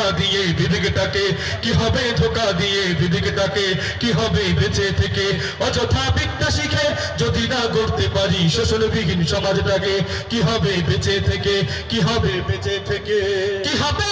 ধোকা দিয়ে দিদিকটাকে কি হবে ধোকা দিয়ে দিদিকটাকে কি হবে বেঁচে থেকে? অযথা বিদ্যা শিখে যদি না করতে পারি শোষণবিহীন সমাজটাকে, কি হবে বেঁচে থেকে? কি হবে বেঁচে থেকে? কি হবে